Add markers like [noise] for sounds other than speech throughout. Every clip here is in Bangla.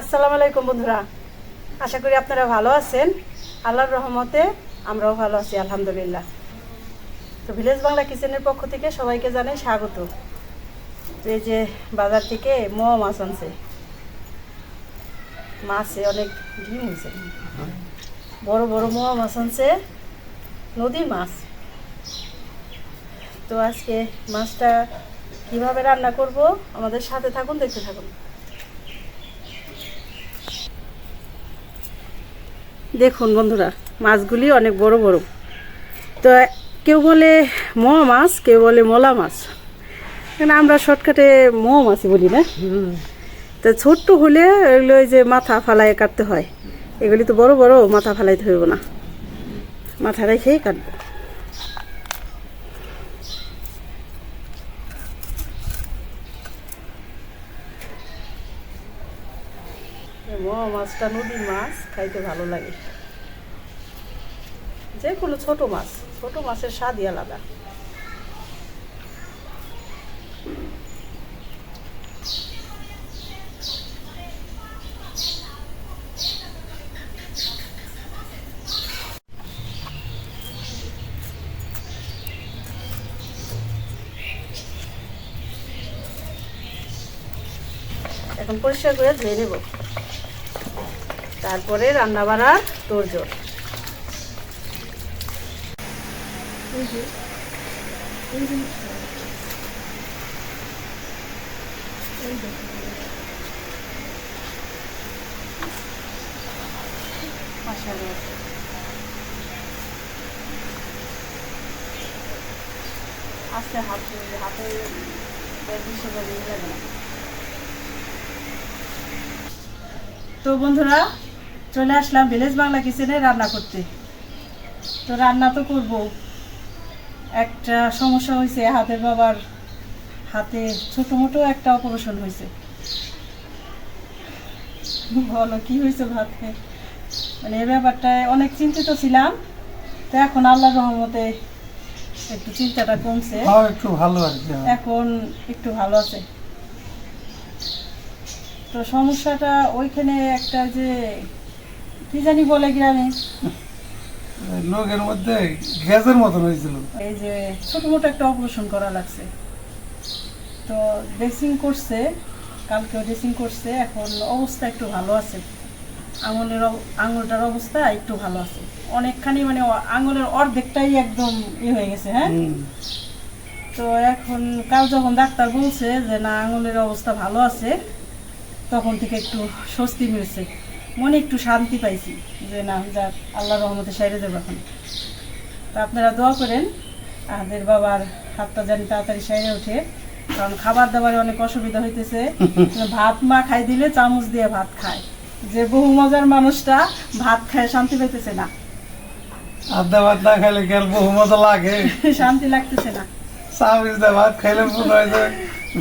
আসসালামু আলাইকুম বন্ধুরা। আশা করি আপনারা ভালো আছেন। আল্লাহর রহমতে আমরাও ভালো আছি, আলহামদুলিল্লাহ। তো ভিলেজ বাংলা কিচেনের পক্ষ থেকে সবাইকে জানাই স্বাগত। এই যে বাজার থেকে মোয়া মাছ আনছে। মাছে অনেক ডিম হয়েছে। বড় বড় মোয়া মাছ আনছে নদীর মাছ। তো আজকে মাছটা কীভাবে রান্না করব, আমাদের সাথে থাকুন, দেখতে থাকুন। দেখুন বন্ধুরা মাছগুলি অনেক বড় বড়। তো কেউ বলে মোয়া মাছ কেউ বলে মোলা মাছ। কেন আমরা শর্টকাটে মোয়া মাছই বলি না? তো ছোট্ট হলে এগুলো ওই যে মাথা ফালায় কাটতে হয়। এগুলি তো বড় বড় মাথা ফালাইতে হইব না। মাথা রেখেই কাটবো এই মোয়া মাছটা নদীর মাছ, খাইতে ভালো লাগে। যে কোনো ছোট মাছ, ছোট মাছের স্বাদই আলাদা। এখন পরিষ্কার করে ধুয়ে নেব। তারপরে রান্না বাড়ার তোড়জোড় মাশাআল্লাহ। আস্তে হাতে হাতে। তো বন্ধুরা চলে আসলাম ভিলেজ বাংলা কিচেনে রান্না করতে। তো রান্না তো করব। একটা সমস্যা হয়েছে হাতের বাবার হাতে ছোট মোটো একটা অপারেশন হয়েছে বলো কি হয়েছে ভাতে মানে এই ব্যাপারটায় অনেক চিন্তিত ছিলাম। তো এখন আল্লাহর রহমতে একটু চিন্তাটা কমছে। একটু ভালো আর কি এখন একটু ভালো আছে। তো সমস্যাটা ওইখানে একটা যে কি জানি বলে গ্রামে? লোকের মধ্যে গ্যাসের মতন হয়েছিল। এই যে ছোট মোটো একটা অপারেশন করা লাগছে। তো ড্রেসিং করছে কালকেও ড্রেসিং করছে এখন অবস্থা একটু ভালো আছে। আঙুলের আঙুলটার অবস্থা একটু ভালো আছে। অনেকখানি মানে আঙুলের অর্ধেকটাই একদম ই হয়ে গেছে হ্যাঁ? তো এখন কাল যখন ডাক্তার বলছে যে না আঙুলের অবস্থা ভালো আছে তখন থেকে একটু স্বস্তি মিলছে। মনে একটু শান্তি পাইছি যে না যাক আল্লাহ রহমতে সাইরে দেবো এখন। তো আপনারা দোয়া করেন আমাদের বাবার হাতটা জানি তাড়াতাড়ি সাইরে ওঠে কারণ খাবার দাবারে অনেক অসুবিধা হইতেছে। [laughs] ভাত মা খাই দিলে চামচ দিয়ে ভাত খায়। যে বহু মজার মানুষটা ভাত খায় শান্তি পাইতেছে না। আধা ভাত না খাইলে গেল বহু মজা লাগে? [laughs] শান্তি লাগতেছে না। চামিচ দিয়ে ভাত খাইলে মনে হয় যে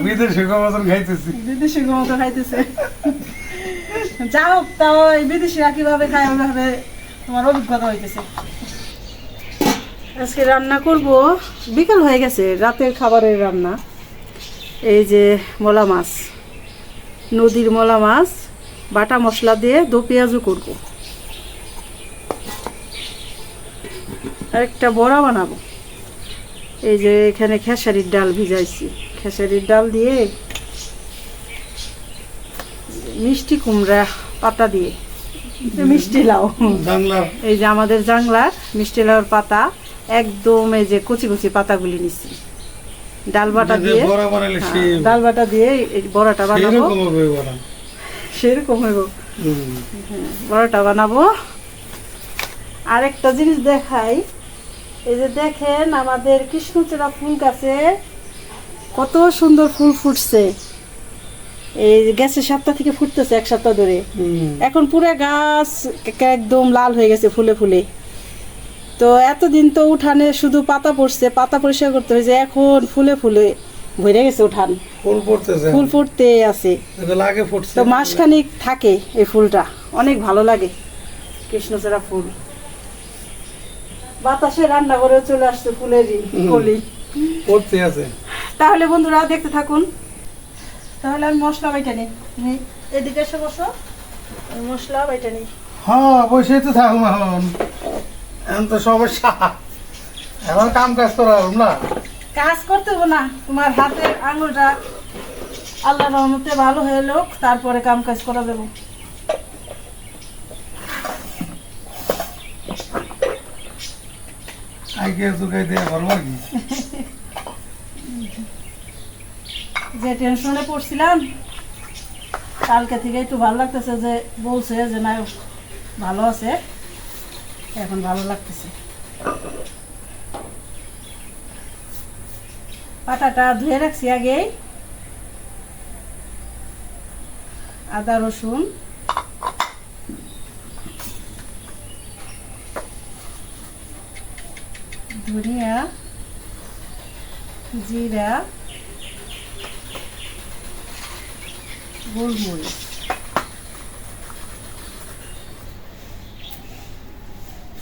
বিদেশি মতন খাইতেছি। বিদেশি খাইতেছে। [laughs] যা হোক তাও এই বিদেশিরা কীভাবে খায়, ওইভাবে তোমার অভিজ্ঞতা হইতেছে। আজকে রান্না করব, বিকাল হয়ে গেছে, রাতের খাবারের রান্না। এই যে মলা মাছ, নদীর মলা মাছ, বাটা মশলা দিয়ে দো পেঁয়াজও করব। একটা বড়া বানাবো। এই যে এখানে খেসারির ডাল ভিজাইছি। খেসারির ডাল দিয়ে মিষ্টি কুমড়া পাতা দিয়ে। মিষ্টি লাউ। এই যে আমাদের জাংলার মিষ্টি লাউর পাতা একদম এই যে কচি কচি পাতাগুলি নিচ্ছি। ডাল বাটা দিয়ে হ্যাঁ, সেই ডাল বাটা দিয়ে বড়াটা বানাবো। সেরকম হইব হুম। বড়াটা বানাবো। আরেকটা জিনিস দেখাই। এই যে দেখেন আমাদের কৃষ্ণচূড়া ফুল গাছে কত সুন্দর ফুল ফুটছে। এই গ্যাসের সপ্তাহ থেকে ফুটতেছে এক সপ্তাহ ধরে। এখন পুরো গাছ একদম লাল হয়ে গেছে ফুলে ফুলে। তো এতদিন তো উঠানে শুধু পাতা পড়ছে পাতা পরিষ্কার করতে হয়েছে এখন ফুলে ফুলে ভরে গেছে উঠান। ফুল পড়তেছে ফুল ফুটতে আছে। এটা লাগে ফুটছে। তো মাসখানিক থাকে এই ফুলটা অনেক ভালো লাগে। কৃষ্ণচূড়া ফুল। বাতাসে রান্না করে চলে আসছে ফুলেরই। কলি। পড়তে আছে। তাহলে বন্ধুরা দেখতে থাকুন। তাহলে আমি মশলা বাইটা নিই। তুমি এদিকে এসে বসো। মশলা বাইটা নেই। হ্যাঁ বসেই তো থাকুম এখন। এখন তো সমস্যা। এখন কাম কাজ করা হবে না। কাজ করতে না। তোমার হাতের আঙুলটা আল্লাহ রহমতে ভালো হয়ে লোক তারপরে কাম কাজ করা দেবো আইকে চুকাই দিয়ে আর কি যে টেনশনে পড়ছিলাম, কালকে থেকে একটু ভালো লাগতেছে যে বলছে যে, না, ভালো আছে, এখন ভালো লাগতেছে। পাটাটা ধুয়ে রাখছি আগেই। আদা, রসুন। ধনিয়া, জিরা। গোলমরিচ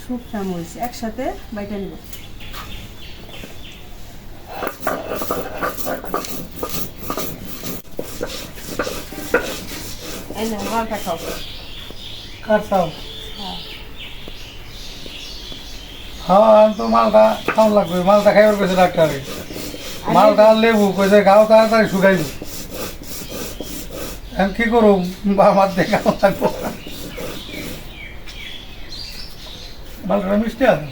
শুকনা মরিচ একসাথে বাইটা নিব খাও। হ্যাঁ তো মালটা খাওয়ান লাগবে মালটা খাইবার কইছে ডাক্তারে মালটা লেবু কইছে গাও তাড়াতাড়ি শুকাইব কি করুম? বা আমার দেখা মালটা মিষ্টি আছে?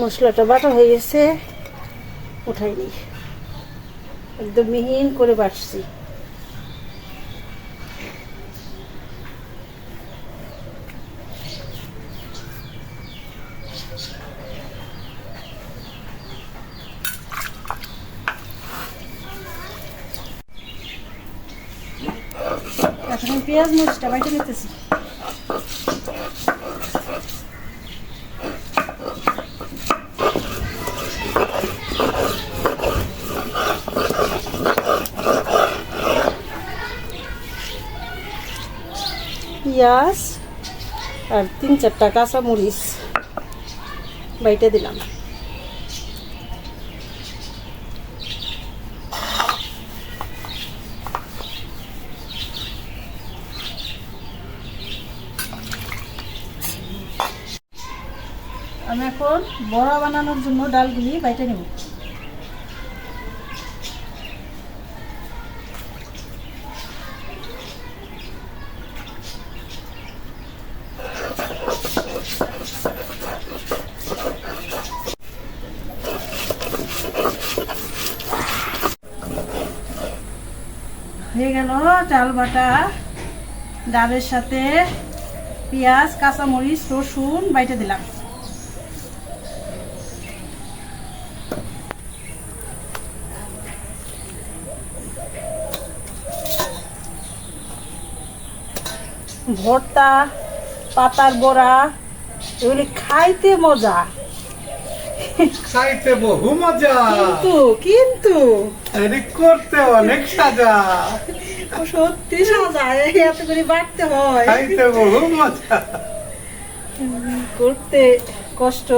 মশলাটা বাটা হয়ে গেছে। উঠাই নি। একদম মিহিন করে বাটছি এখন আমি পেঁয়াজ মরিচটা বাইটে নিতেছি পেঁয়াজ আর তিন চারটা কাঁচা মরিচ বাইটে দিলাম আমি এখন বড়া বানানোর জন্য ডালগুলি বাইটে নেব। হয়ে গেল ডাল বাটা। ডালের সাথে পেঁয়াজ, কাঁচামরিচ, রসুন বাইটে দিলাম। ভর্তা পাতার বড়া এগুলি খাইতে মজা। খাইতে বহু মজা। কিন্তু কিন্তু। করতে অনেক সাজা। সত্যি মজা এত করে বাড়তে হয়। খাইতে বহু মজা। করতে কষ্ট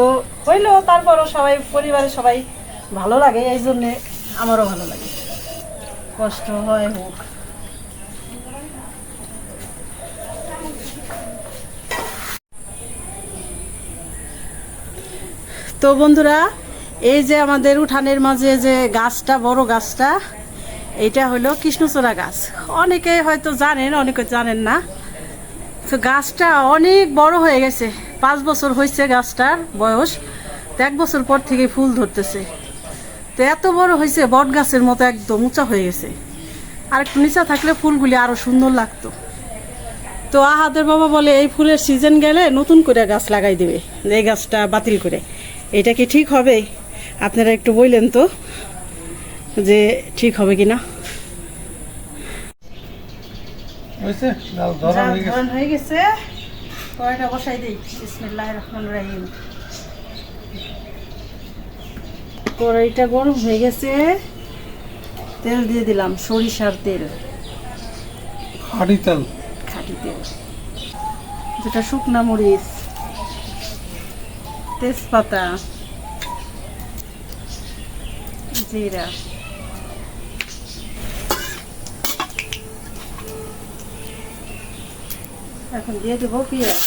হইলেও তারপরও সবাই পরিবারের সবাই ভালো লাগে এই জন্যে আমারও ভালো লাগে। কষ্ট হয় হোক। তো বন্ধুরা, এই যে আমাদের উঠানের মাঝে যে গাছটা, বড় গাছটা, এটা হলো কৃষ্ণচূড়া গাছ। অনেকে হয়তো জানেন, অনেকে জানেন না। তো গাছটা অনেক বড় হয়ে গেছে। পাঁচ বছর হয়েছে গাছটার বয়স। তো এক বছর পর থেকে ফুল ধরতেছে। তো এত বড় হয়েছে, বট গাছের মতো একদম উঁচা হয়ে গেছে। আর একটু নিচা থাকলে ফুলগুলি আরও সুন্দর লাগতো। তো আহাদের বাবা বলে, এই ফুলের সিজন গেলে নতুন করে গাছ লাগাই দেবে। এই গাছটা বাতিল করে। এটা কি ঠিক হবে? আপনারা একটু বললেন তো যে ঠিক হবে কিনা হয়ে গেছে। কয়টা বসাই দিই? বিসমিল্লাহ রহমান রাহিম। কড়াইটা গরম হয়ে গেছে। তেল দিয়ে দিলাম সরিষার তেল। খাটি তেল। খাঁটি তেল। যেটা শুকনা মরিচ। তেজপাতা। জিরা। এখন দিয়ে দেবো পেঁয়াজ।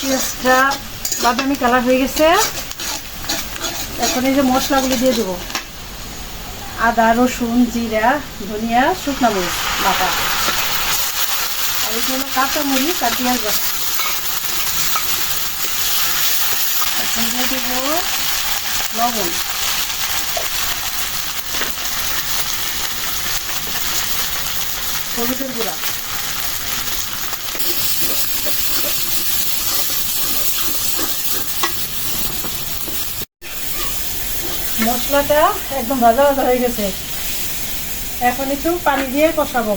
পেঁয়াজটা বাদামি কালার হয়ে গেছে। এখন এই যে মশলাগুলি দিয়ে দেবো। আদা, রসুন, জিরা, ধনিয়া, শুকনো মরিচ, বাটা। আর এই হলো কাঁচা মরিচ আর পেঁয়াজ এখন দিয়ে দেবো লবণ। হলুদের গুঁড়া। মশলাটা একদম ভাজা ভাজা হয়ে গেছে। এখন একটু পানি দিয়ে কষাবো।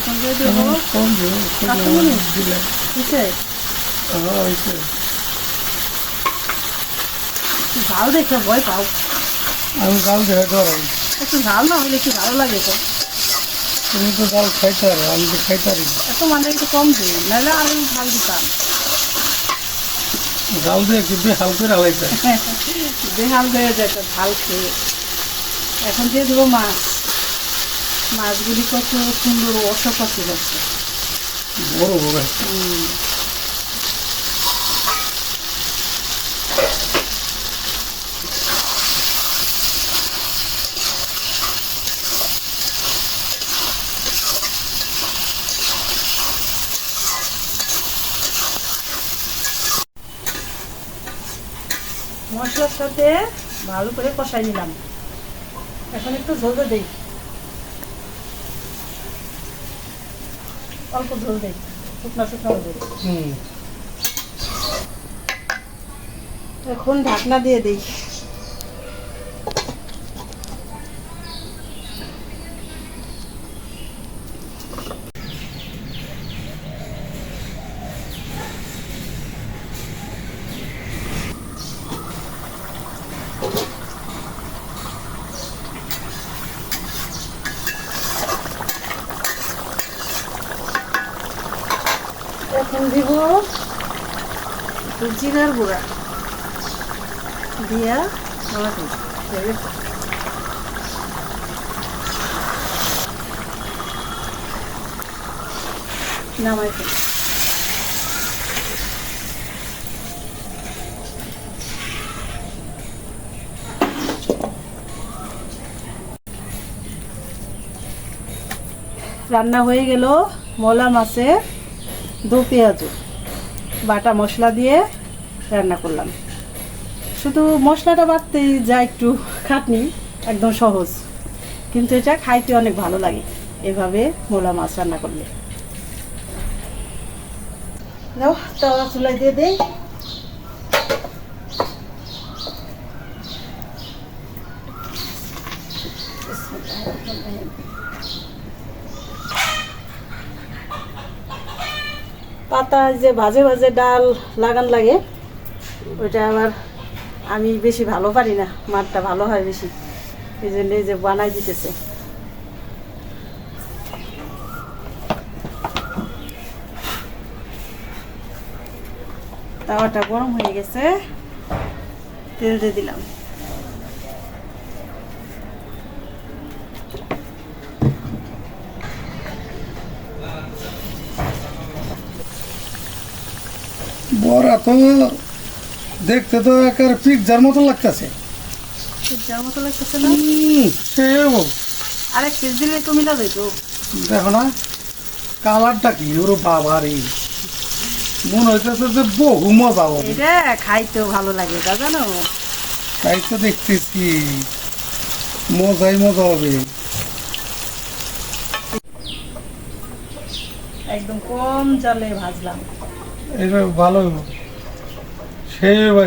এখন কম দিও, কাঁচামরিচ? হ্যাঁ, হয়েছে। ঝাল দেখে ভয় পাও আমি গাল দেখে ধরাই একটু ঝাল না হলে কি ভালো লাগে তো? তুমি তো গাল খাইতে পারো আমি তো খাইতে পারি এত মানে একটু কম দিই নাহলে আরও ঝাল দিতাম। দিয়ে একটু হাল করে হালাইতে? বেহাল হয়ে যায় তো ঝাল খেয়ে। এখন দিয়ে দেবো মাছ। মাছগুলি কত সুন্দর অসপাশি হচ্ছে। বড় বড়। মশলার সাথে ভালো করে কষাই নিলাম। এখন একটু ঝোল দেই। অল্প ঝোল দেই শুকনো শুকনো ঝোল হুম। এখন ঢাকনা দিয়ে দিই এখন দিব একটু জিরার গুঁড়া। দিয়া নামাতে হবে। নামাই রান্না হয়ে গেল মলা মাছের দু পেঁয়াজ। বাটা মশলা দিয়ে রান্না করলাম। শুধু মশলাটা বাড়তেই যা একটু খাটনি একদম সহজ। কিন্তু এটা খাইতে অনেক ভালো লাগে এভাবে মোলা মাছ রান্না করলে। তো চুলাই দিয়ে দেই। পাতা, যে ভাজে ভাজে ডাল লাগান লাগে, ওইটা আবার আমি বেশি ভালো পারি না, মাঠটা ভালো হয় বেশি। এই জন্য যে বানাই দিতেছে। তাওয়াটা গরম হয়ে গেছে, তেল দিয়ে দিলাম। বড়া তো দেখতে তো একের পিকজার মতো লাগতেছে। যার মতো লাগতেছে না? সেও আরেক পিস দিলে তো মিলা যেত দেখো না কালারটা কি ওর বাবা রে। মনে হইতেছে যে বহু মজা হবে। এটা খাইতেও ভালো লাগে তা জানো? তাই তো দেখতেছি মজাই মজা হবে। একদম কম জালে ভাজলাম। এটা ভালো হইব সেই হইব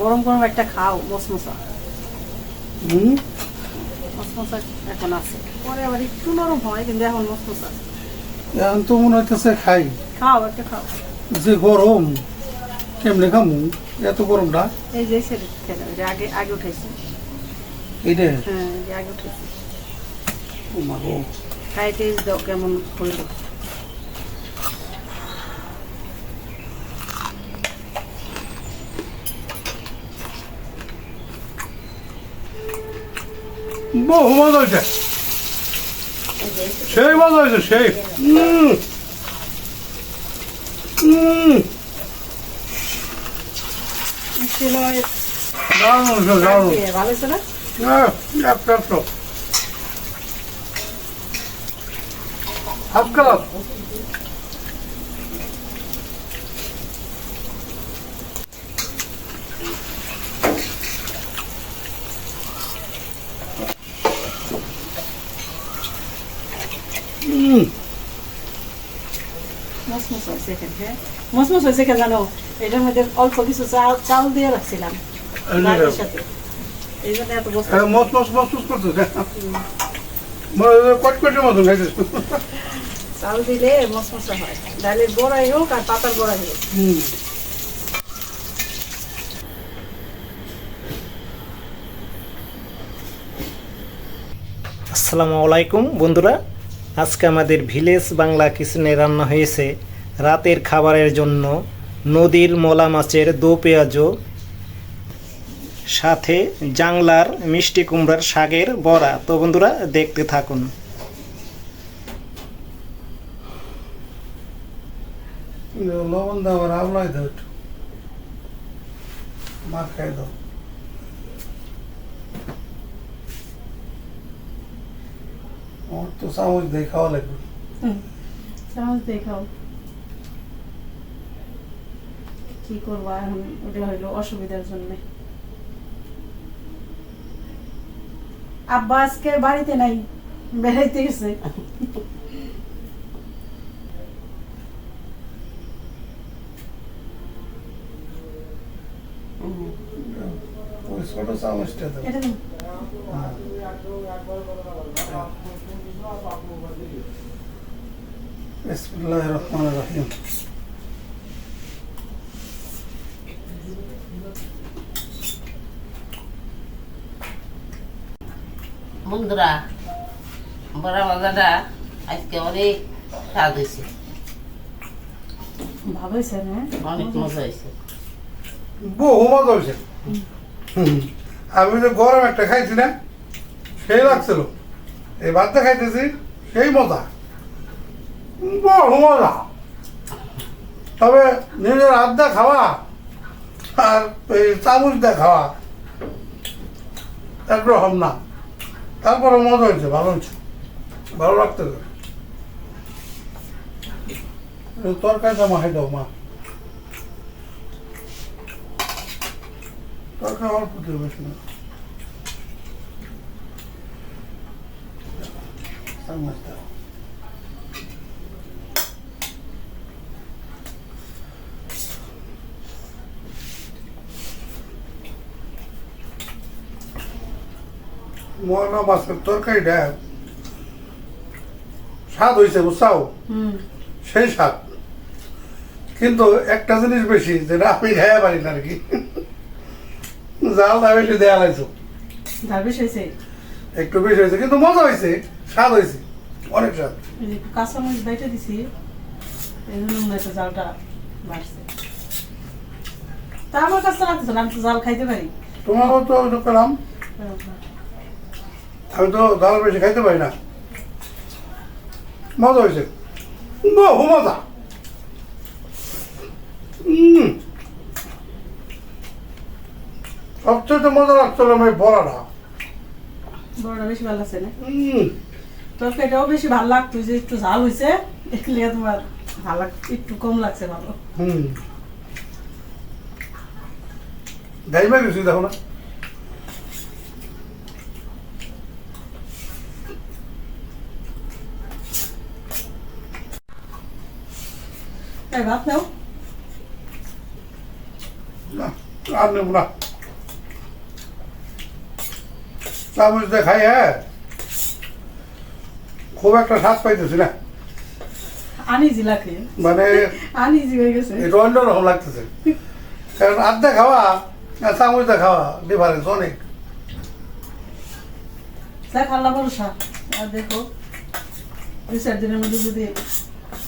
গরম গরম একটা খাও মশমশা। হুম? মশমশা এখন আছে। পরে আবার একটু নরম হয় কিন্তু এখন মশমশা। এখন তো মনে হইতেছে খাই। খাও একটা খাও। যে গরম কেমনে খামু? এত গরমটা এই যে আগে আগে উঠেছি এইটা হ্যাঁ এই যে আগে উঠেছি। ও মা গো। খাই দাও কেমন হইল বহু মজা হয়েছে। সেই মজা হয়েছে সেই। দারুণ হয়েছে দারুণ। ভালো হয়েছে না হ্যাঁ, একটা একটা হাফ কালার হুম মসমস হয়েছে এখানে হ্যাঁ মসমস হয়েছে কে জানো এটার মধ্যে অল্প কিছু চাল চাল দিয়ে রাখছিলাম ডালের সাথে বস্তু হ্যাঁ, মত মত মত মত করতেছে কটকটের মতন খাইতেছে চাল দিলে মসমসা হয়। ডালের বড়াই হোক আর পাতার বড়াই হোক। হুম। আসসালামু আলাইকুম বন্ধুরা। আজকে আমাদের ভিলেজ বাংলা কিচেনে রান্না হয়েছে রাতের খাবারের জন্য নদীর মলা মাছের দো পেঁয়াজো। সাথে জাংলার মিষ্টি কুমড়ার শাকের বড়া। তো বন্ধুরা দেখতে থাকুন। লবণ দাও আর আমলাই দাও একটু। মার দাও। আমার তো চামচ দিয়ে খাওয়া লাগবে। চামচ দেখাও কি করব এখন? ওটা হইল অসুবিধার জন্য। আব্বা আজকে বাড়িতে নাই বেড়াইতে গেছে ওই ছোট চামচটা দাও এটা দিন। বিসমিল্লাহ রহমান রহিম বন্ধুরা বড়া ভাজাটা আজকে অনেক স্বাদ হয়েছে। ভালো হয়েছে অনেক মজা হয়েছে। বহু মজা হয়েছে। আমি তো গরম একটা খাইছি না সেই লাগছিল। এই ভাতটা খাইতেছি সেই মজা। বহু মজা। তবে নিজের আড্ডা খাওয়া আর এই চামচ দিয়ে খাওয়া একরকম না। তারপরে মজা হয়েছে, ভালো হয়েছে। ভালো লাগতেছে এই তরকারিটা মাখাই দাও, মা। তরকারি অল্প দিয়ে বেশি না চামচ দাও ময়না মাছের তরকারিটা স্বাদ হয়েছে বুঝছাও? হুম। সেই স্বাদ। কিন্তু একটা জিনিস বেশি যেটা আমি খাইয়া পারি না আর কি জালটা বেশি দেয়া লাগছে একটু বেশি হয়েছে কিন্তু মজা হয়েছে স্বাদ হয়েছে অনেক স্বাদ। একটু বাইটে দিছি এই জন্য জালটা বাড়ছে। তা আমার কাছে লাগতেছে আমি তো জাল খাইতে পারি। তোমারও তো তো পেলাম আমি তো ডাল বেশি খাইতে পারি না। মজা হয়েছে। বহু মজা। সবচেয়ে মজা লাগছিল আমি বড়াটা। বড়টা বেশি ভালো লাগছে না। তরকারিটাও বেশি ভালো লাগতো যে একটু ঝাল হয়েছে এগুলি তোমার ভালো একটু কম লাগছে ভালো। হুম। দেখো না। এই ভাত নাও। না আর নেব না। চামচ দিয়ে খাই হ্যাঁ? খুব একটা স্বাদ পাইতেছি না। আনিজি লাগে। মানে [laughs] আনিজি হয়ে গেছে। এটা অন্যরকম লাগতেছে। কারণ আড্ডা খাওয়া আর চামচটা খাওয়া ডিফারেন্স অনেক। যাক আল্লাহ ভরসা। আর দেখো দুই চার দিনের মধ্যে যদি